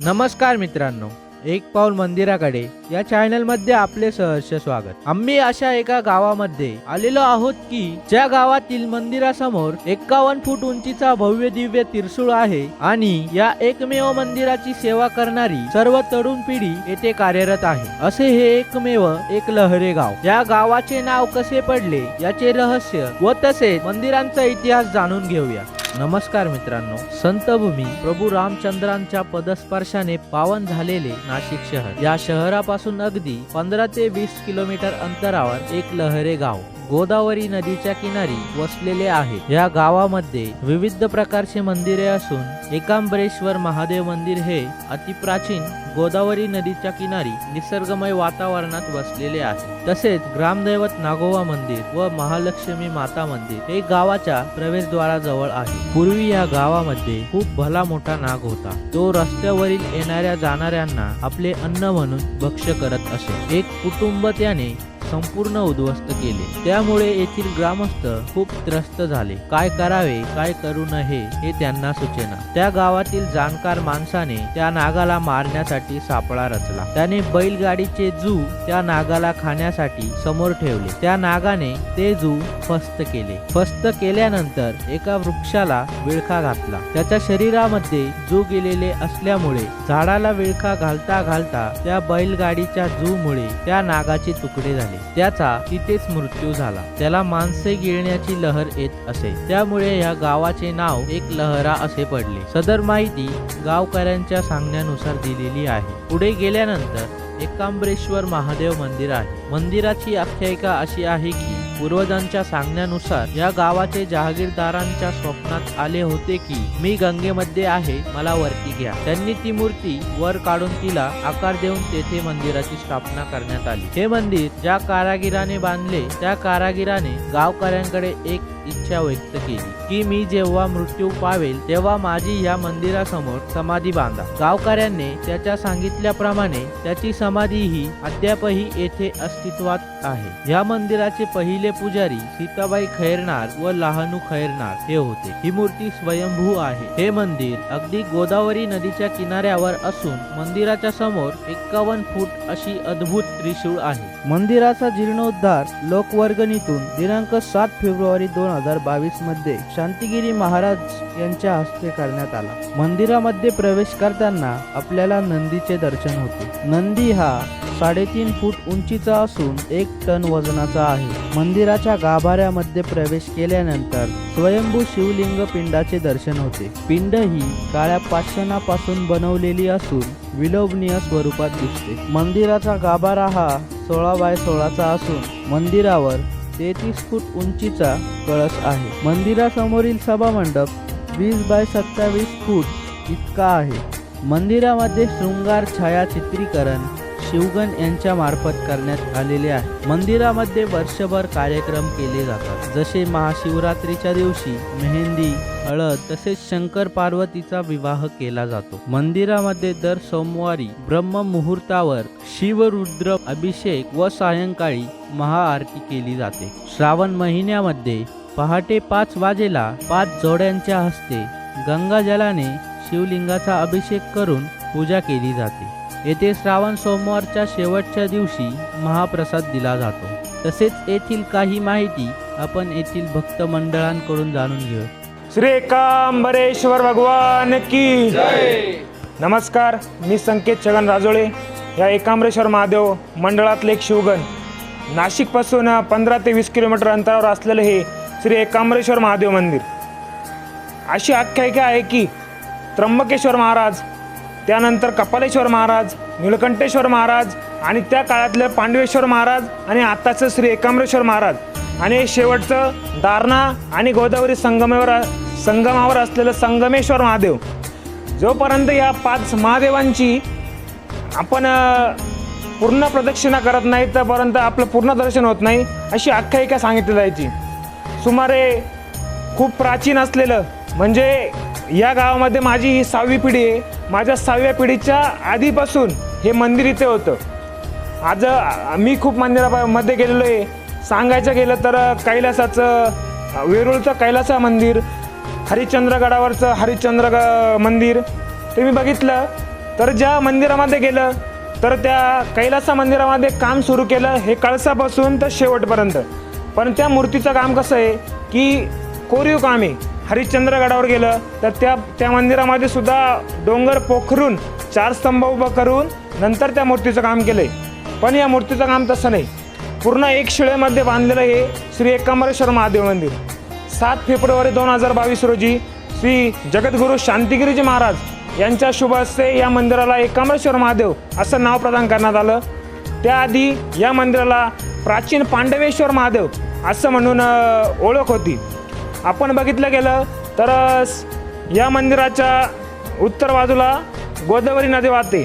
नमस्कार मित्रांनो एक पाऊल मंदिराकडे या चॅनलमध्ये आपले सहर्ष स्वागत. आम्ही अशा एका गावामध्ये आलेलो आहोत की ज्या गावातील मंदिरासमोर एकावन्न फूट उंचीचा भव्य दिव्य तिरसुळ आहे आणि या एकमेव मंदिराची सेवा करणारी सर्व तरुण पिढी येथे कार्यरत आहे. असे हे एकमेव एक लहरे गाव. या गावाचे नाव कसे पडले याचे रहस्य व तसेच मंदिरांचा इतिहास जाणून घेऊया. नमस्कार मित्रांनो संतभूमी प्रभू रामचंद्रांच्या पदस्पर्शाने पावन झालेले नाशिक शहर. या शहरापासून अगदी पंधरा ते वीस किलोमीटर अंतरावर एक लहरे गाव. गोदावरी नदीच्या किनारी वसलेले आहे या गावामध्ये विविध प्रकारचे मंदिरे असून एकांबरेश्वर महादेव मंदिर हे अतिप्राचीन गोदावरी नदीच्या किनारी निसर्गमय वातावरणात वसलेले आहे. तसेच ग्रामदैवत नागोवा मंदिर व महालक्ष्मी माता मंदिर हे गावाच्या प्रवेशद्वाराजवळ आहे. पूर्वी या गावामध्ये खूप भला मोठा नाग होता. तो रस्त्यावरील येणाऱ्या जाणाऱ्यांना आपले अन्न म्हणून भक्ष्य करत असे. एक कुटुंब त्याने संपूर्ण उद्ध्वस्त केले. त्यामुळे येथील ग्रामस्थ खूप त्रस्त झाले. काय करावे काय करू नये हे त्यांना सुचेना. त्या गावातील जाणकार माणसाने त्या नागाला मारण्यासाठी सापळा रचला. त्याने बैलगाडीचे जू त्या नागाला खाण्यासाठी समोर ठेवले. त्या नागाने ते जू फस्त केले. फस्त केल्यानंतर एका वृक्षाला विळखा घातला. त्याच्या शरीरामध्ये जू गेलेले असल्यामुळे झाडाला विळखा घालता घालता त्या बैलगाडीच्या जू मुळे त्या नागाचे तुकडे झाले. त्याचा तिथेच मृत्यू झाला. त्याला माणसे गिळण्याची लहर येत असे. त्यामुळे या गावाचे नाव एक लहरा असे पडले. सदर माहिती गावकऱ्यांच्या सांगण्यानुसार दिलेली आहे. पुढे गेल्यानंतर एकांबरेश्वर महादेव मंदिर आहे. मंदिराची आख्यायिका अशी आहे की पूर्वजांच्या सांगण्यानुसार या गावाचे जहागीरदारांच्या स्वप्नात आले होते की मी गंगेमध्ये आहे मला वरती घ्या. त्यांनी ती मूर्ती वर काढून तिला आकार देऊन तेथे मंदिराची स्थापना करण्यात आली. हे मंदिर ज्या कारागिराने बांधले त्या कारागिराने गावकऱ्यांकडे एक इच्छा व्यक्त केली की मी जेव्हा मृत्यू पावेल तेव्हा माझी या मंदिरासमोर समाधी बांधा. गावकऱ्यांनी त्याच्या सांगितल्याप्रमाणे त्याची समाधी ही अद्यापही येथे अस्तित्वात आहे. या मंदिराचे पहिले पुजारी सीताबाई खैरनार व लहानू खैरनार हे होते. ही मूर्ती स्वयंभू आहे. हे मंदिर अगदी गोदावरी नदीच्या किनाऱ्यावर असून मंदिराच्या समोर एक्कावन्न फूट अशी अद्भुत त्रिशूळ आहे. मंदिराचा जीर्णोद्धार लोकवर्गणीतून दिनांक सात फेब्रुवारी दोन हजार बावीसमध्ये शांतिगिरी महाराज यांच्या हस्ते करण्यात आला. मंदिरामध्ये प्रवेश करताना आपल्याला नंदीचे दर्शन होते. नंदी हा साडेतीन फूट उंचीचा असून एक टन वजनाचा आहे. मंदिराच्या गाभाऱ्यामध्ये प्रवेश केल्यानंतर स्वयंभू शिवलिंग पिंडाचे दर्शन होते. पिंड ही काळ्या पाषाणापासून बनवलेली असून विलोभनीय स्वरूपात दिसते. मंदिराचा गाभारा हा सोळा बाय सोळाचा असून मंदिरावर तेहतीस फूट उंचीचा कळस आहे. मंदिरासमोरील सभामंडप वीस बाय सत्तावीस फूट इतका आहे. मंदिरामध्ये शृंगार छायाचित्रीकरण शिवगण यांच्या मार्फत करण्यात आलेले आहे. मंदिरामध्ये वर्षभर कार्यक्रम केले जातात. जसे महाशिवरात्रीच्या दिवशी मेहंदी हळद तसेच शंकर पार्वतीचा विवाह केला जातो. मंदिरामध्ये दर सोमवारी ब्रह्म मुहूर्तावर शिवरुद्र अभिषेक व सायंकाळी महाआरती केली जाते. श्रावण महिन्यामध्ये पहाटे पाच वाजेला पाच जोड्यांच्या हस्ते गंगाजलाने शिवलिंगाचा अभिषेक करून पूजा केली जाते. येथे श्रावण सोमवारच्या शेवटच्या दिवशी महाप्रसाद दिला जातो. तसेच येथील काही माहिती आपण येथील भक्त मंडळांकडून जाणून घेऊ. श्री एकांबरेश्वर भगवान की नमस्कार मी संकेत छगन राजोळे या एकांबरेश्वर महादेव मंडळातले एक शिवगण. नाशिकपासून पंधरा ते वीस किलोमीटर अंतरावर असलेलं हे श्री एकांबरेश्वर महादेव मंदिर. अशी आख्यायिका आहे की त्र्यंबकेश्वर महाराज त्यानंतर कपालेश्वर महाराज निळकंठेश्वर महाराज आणि त्या काळातले पांडवेश्वर महाराज आणि आताचं श्री एकांबरेश्वर महाराज. आणि शेवटचं दारणा आणि गोदावरी संगमेवर संगमावर असलेलं संगमेश्वर महादेव. जोपर्यंत या पाच महादेवांची आपण पूर्ण प्रदक्षिणा करत नाही तोपर्यंत आपलं पूर्ण दर्शन होत नाही अशी आख्यायिका सांगितली जायची. सुमारे खूप प्राचीन असलेलं म्हणजे या गावामध्ये माझी ही सहावी पिढी आहे. माझ्या सहाव्या पिढीच्या आधीपासून हे मंदिर इथे होतं. आज मी खूप मंदिरामध्ये गेलेलो आहे. सांगायचं गेलं तर कैलासाचं वेरूळचं कैलासा मंदिर हरिश्चंद्रगडावरचं हरिश्चंद्र ग- मंदिर ते मी बघितलं. तर ज्या मंदिरामध्ये गेलं तर त्या कैलासा मंदिरामध्ये काम सुरू केलं हे कळसापासून तर शेवटपर्यंत. पण त्या मूर्तीचं काम कसं आहे की कोरीव काम आहे. हरिश्चंद्रगडावर गेलं तर त्या त्या मंदिरामध्ये सुद्धा डोंगर पोखरून चार स्तंभ उभं करून नंतर त्या मूर्तीचं काम केलं. आहे पण या मूर्तीचं काम तसं नाही. पूर्ण एक शिळेमध्ये बांधलेलं हे श्री एकांबरेश्वर महादेव मंदिर. सात फेब्रुवारी दोन हजार बावीस रोजी श्री जगद्गुरू शांतिगिरीजी महाराज यांच्या शुभ हस्ते या मंदिराला एकांबरेश्वर महादेव असं नाव प्रदान करण्यात आलं. त्याआधी या मंदिराला प्राचीन पांडवेश्वर महादेव असं म्हणून ओळख होती. आपण बघितलं गेलं तर या मंदिराच्या उत्तर बाजूला गोदावरी नदी वाहते.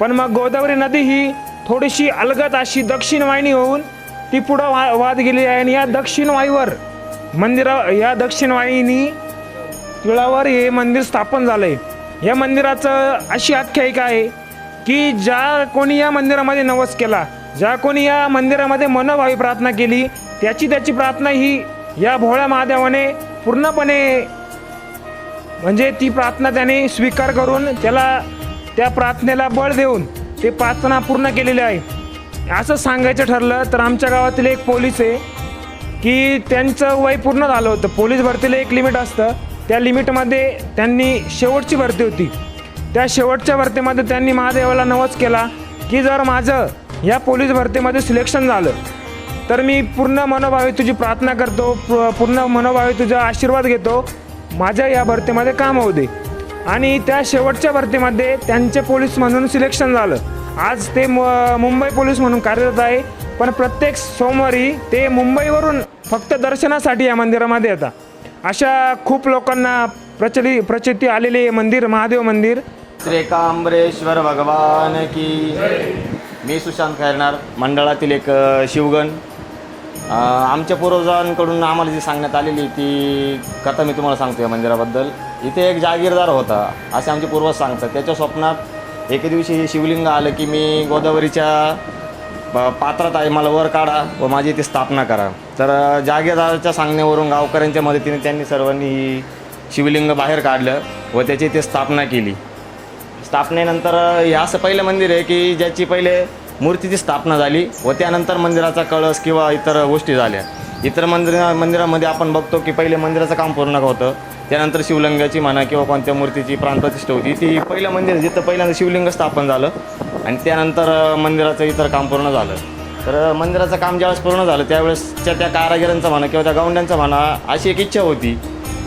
पण मग गोदावरी नदी ही थोडीशी अलगत अशी दक्षिण वाहिनी होऊन ती पुढं वा वाहत गेली आहे. आणि या दक्षिण वाईवर मंदिरा या दक्षिण वाहिनी तिळावर हे मंदिर स्थापन झालं आहे या मंदिराचं अशी आख्यायिका आहे की ज्या कोणी या मंदिरामध्ये नवस केला ज्या कोणी या मंदिरामध्ये मनोभावी प्रार्थना केली त्याची त्याची प्रार्थना ही या भोळ्या महादेवाने पूर्णपणे म्हणजे ती प्रार्थना त्याने स्वीकार करून त्याला त्या प्रार्थनेला बळ देऊन ते प्रार्थना पूर्ण केलेली आहे. असं सांगायचं ठरलं तर आमच्या गावातील एक पोलीस आहे की त्यांचं वय पूर्ण झालं होतं. पोलीस भरतीला एक लिमिट असतं. त्या लिमिटमध्ये त्यांनी शेवटची भरती होती. त्या शेवटच्या भरतीमध्ये त्यांनी महादेवाला नवच केला की जर माझं या पोलीस भरतीमध्ये सिलेक्शन झालं तर मी पूर्ण मनोभावे तुझी प्रार्थना करतो पूर्ण मनोभावे तुझा आशीर्वाद घेतो. माझ्या या भरतीमध्ये काम होऊ दे. आणि त्या शेवटच्या भरतीमध्ये त्यांचे पोलीस म्हणून सिलेक्शन झालं. आज ते म मुंबई पोलीस म्हणून कार्यरत आहे. पण प्रत्येक सोमवारी ते मुंबईवरून फक्त दर्शनासाठी या मंदिरामध्ये येतात. अशा खूप लोकांना प्रचलित प्रचिती आलेले मंदिर महादेव मंदिर. त्रेकांबरेश्वर भगवान की मी सुशांत खैरणार मंडळातील एक शिवगण. आमच्या पूर्वजांकडून आम्हाला जी सांगण्यात आलेली ती कथा मी तुम्हाला सांगतो या मंदिराबद्दल. इथे एक जागीरदार होता असे आमचे पूर्वज सांगतात. त्याच्या स्वप्नात एके दिवशी हे शिवलिंग आलं की मी गोदावरीच्या पात्रात आहे मला वर काढा व माझी इथे स्थापना करा. तर अ, जागीरदाराच्या सांगण्यावरून गावकऱ्यांच्या मदतीने त्यांनी सर्वांनी ही शिवलिंग बाहेर काढलं व त्याची इथे स्थापना केली. स्थापनेनंतर हे असं पहिलं मंदिर आहे की ज्याची पहिले मूर्तीची स्थापना झाली व त्यानंतर मंदिराचा कळस किंवा इतर गोष्टी झाल्या. इतर मंदिरा मंदिरामध्ये आपण बघतो की पहिले मंदिराचं काम पूर्ण होतं. त्यानंतर शिवलिंगाची म्हणा किंवा कोणत्या मूर्तीची प्राणप्रतिष्ठा होती ती पहिलं मंदिर जिथं पहिल्यांदा शिवलिंग स्थापन झालं आणि त्यानंतर मंदिराचं इतर काम पूर्ण झालं. तर मंदिराचं काम ज्यावेळेस पूर्ण झालं त्यावेळेसच्या त्या कारागिरांचं म्हणा किंवा त्या गौंड्यांचं म्हणा अशी एक इच्छा होती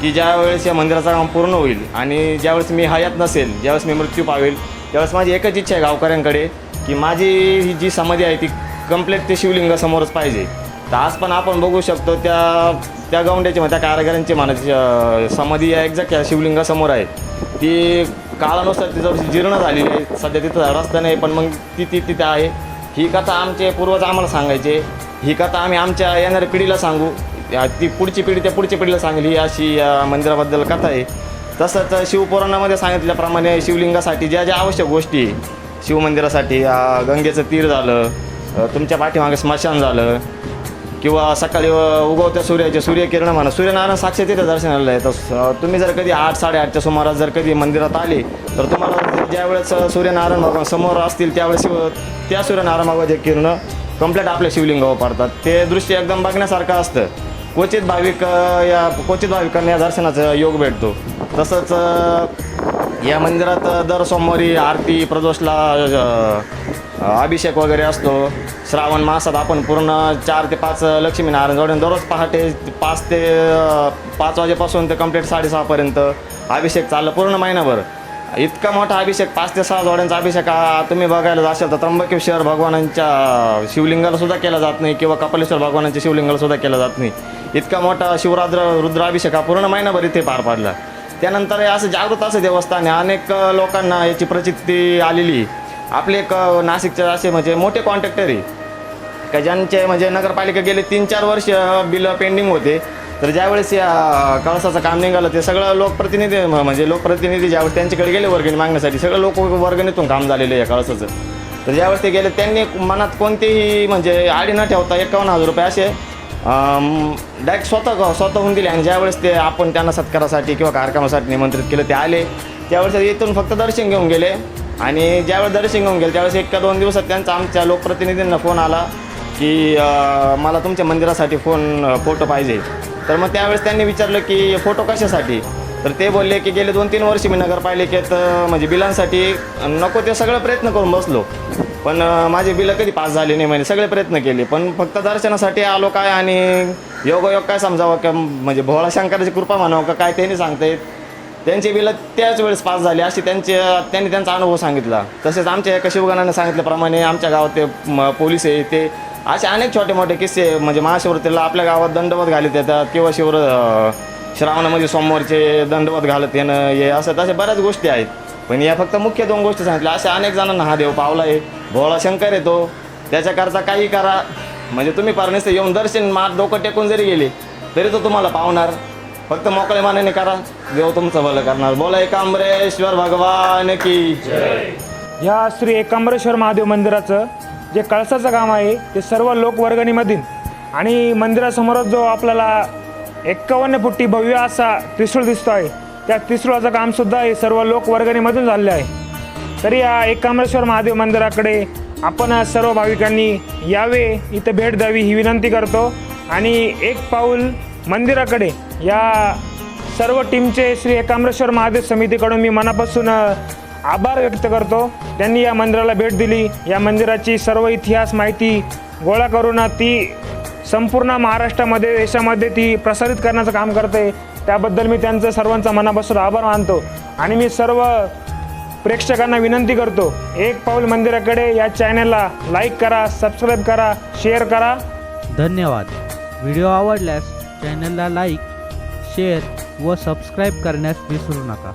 की ज्यावेळेस या मंदिराचं काम पूर्ण होईल आणि ज्यावेळेस मी हयात नसेल ज्यावेळेस मी मृत्यू पावेल त्यावेळेस माझी एकच इच्छा आहे गावकऱ्यांकडे की माझी ही जी समाधी आहे ती कंप्लीट ते शिवलिंगासमोरच पाहिजे. तर आज पण आपण बघू शकतो त्या त्या गौंड्याची म्हणा त्या कारागिरांची म्हणायची समाधी या एक्झॅक्ट या शिवलिंगासमोर आहे. ती काळानुसार ती जीर्ण झालेली आहे. सध्या तिथं रस्ता नाही पण मग ती ती तिथं आहे. ही कथा आमचे पूर्वज आम्हाला सांगायचे. ही कथा आम्ही आमच्या येणाऱ्या पिढीला सांगू. ती पुढची पिढी त्या पुढच्या पिढीला सांगली. ही अशी या मंदिराबद्दल कथा आहे. तसंच शिवपुराणामध्ये सांगितल्याप्रमाणे शिवलिंगासाठी ज्या ज्या आवश्यक गोष्टी आहे, शिवमंदिरासाठी गंगेचं तीर झालं तुमच्या पाठीमागे स्मशान झालं किंवा सकाळी उगवत्या सूर्याचे सूर्यकिरण म्हणा सूर्यनारायण साक्षात तिथे दर्शनाला आहे तर तुम्ही जर कधी आठ साडेआठच्या सुमारास जर कधी मंदिरात आले तर तुम्हाला ज्यावेळेस सूर्यनारायण भगवान समोर असतील त्यावेळेस शिव त्या सूर्यनारायण भगवाचे किरण कंप्लीट आपल्या शिवलिंगावर पडतात. ते दृश्य एकदम बघण्यासारखं असतं. क्वचित भाविक या क्वचित भाविकांना या दर्शनाचा योग भेटतो. तसंच या मंदिरात दर सोमवारी आरती प्रदोषला अभिषेक वगैरे असतो. श्रावण मासात आपण पूर्ण चार ते पाच लक्ष्मीनारायण जोडून दररोज पहाटे पाच ते पाच वाजेपासून ते कंप्लीट साडेसहापर्यंत अभिषेक चाललं पूर्ण महिनाभर. इतका मोठा अभिषेक पाच ते सहा जोड्यांचा अभिषेक हा तुम्ही बघायला जाशाल तर त्र्यंबकेश्वर भगवानांच्या शिवलिंगाला सुद्धा केला जात नाही किंवा कपालेश्वर भगवानांच्या शिवलिंगाला सुद्धा केला जात नाही. इतका मोठा शिवरात्र रुद्राभिषेक हा पूर्ण महिनाभर इथे पार पाडला. त्यानंतर हे असं जागृत असं देवस्थान आहे. अनेक लोकांना याची प्रचिती आलेली आपले एक नाशिकचे असे म्हणजे मोठे कॉन्ट्रॅक्टर आहे. का ज्यांचे म्हणजे नगरपालिका गेले तीन चार वर्ष बिल पेंडिंग होते. तर ज्यावेळेस या कळसाचं काम निघालं ते सगळं लोकप्रतिनिधी म्हणजे लोकप्रतिनिधी ज्यावेळेस त्यांच्याकडे गेले वर्गणी मागण्यासाठी सगळं लोक वर्गणीतून काम झालेलं आहे या कळसाचं. तर ज्यावेळेस ते गेले त्यांनी मनात कोणतेही म्हणजे आडी न ठेवता एकावन्न हजार रुपये असे डायरेक्ट स्वतः स्वतःहून दिले आणि ज्यावेळेस ते आपण त्यांना सत्कारासाठी किंवा कार्यक्रमासाठी निमंत्रित केलं ते आले. त्यावेळेस इथून फक्त दर्शन घेऊन गेले. आणि ज्यावेळेस दर्शन घेऊन गेले त्यावेळेस एक का दोन दिवसात त्यांचा आमच्या लोकप्रतिनिधींना फोन आला की मला तुमच्या मंदिरासाठी फोन फोटो पाहिजे. तर मग त्यावेळेस त्यांनी विचारलं की फोटो कशासाठी? तर ते बोलले की गेले दोन तीन वर्ष मी नगरपालिकेत म्हणजे बिलांसाठी नको ते सगळं प्रयत्न करून बसलो. पण माझे बिलं कधी पास झाले नाही म्हणजे सगळे प्रयत्न केले. पण फक्त दर्शनासाठी आलो काय आणि योगायोग काय समजावं का म्हणजे भोळा शंकराची कृपा म्हणावं का काय त्यांनी सांगता येत त्यांची बिलं त्याच वेळेस पास झाली अशी त्यांचे त्यांनी त्यांचा अनुभव सांगितला. तसेच आमच्या एका शिवगणाने सांगितल्याप्रमाणे आमच्या गावात ते पोलीस आहे ते असे अनेक छोटे मोठे किस्से म्हणजे महाशिवरात्रीला आपल्या गावात दंडवत घालत येतात किंवा शिवर श्रावणामध्ये सोमवारचे दंडवत घालत येणं हे असं तशा बऱ्याच गोष्टी आहेत. पण या फक्त मुख्य दोन गोष्टी सांगितल्या. अशा अनेक जणांना हा देव पावला आहे. भोळा शंकर येतो त्याच्याकरता काही करा. म्हणजे तुम्ही परनेस येऊन दर्शन मात डोकं टेकून जरी गेले तरी तो तुम्हाला पावणार. फक्त मोकळे मानाने करा. देव तुमचं भलं करणार. बोला एकांबरेश्वर भगवान की ह्या श्री एकांबरेश्वर महादेव मंदिराचं जे कळसाचं काम आहे ते सर्व लोकवर्गणीमधील आणि मंदिरासमोरच जो आपल्याला एक्कावन्न फुट्टी भव्य असा त्रिशूळ दिसतो आहे त्या त्रिसूळाचं कामसुद्धा हे सर्व लोकवर्गणीमधून झालेलं आहे. तरी या एकाम्रेश्वर महादेव मंदिराकडे आपण सर्व भाविकांनी यावे इथं भेट द्यावी ही विनंती करतो. आणि एक पाऊल मंदिराकडे या सर्व टीमचे श्री एकांबरेश्वर महादेव समितीकडून मी मनापासून आभार व्यक्त करतो. त्यांनी या मंदिराला भेट दिली. या मंदिराची सर्व इतिहास माहिती गोळा करून ती संपूर्ण महाराष्ट्रामध्ये देशामध्ये ती प्रसारित करण्याचं काम करते. त्याबद्दल मी त्यांचं सर्वांचा मनापासून आभार मानतो. आणि मी सर्व प्रेक्षकांना विनंती करतो एक पाऊल मंदिराकडे या चॅनलला लाईक करा सबस्क्राईब करा शेअर करा. धन्यवाद. व्हिडिओ आवडल्यास चॅनलला लाईक शेअर व सबस्क्राईब करण्यास विसरू नका.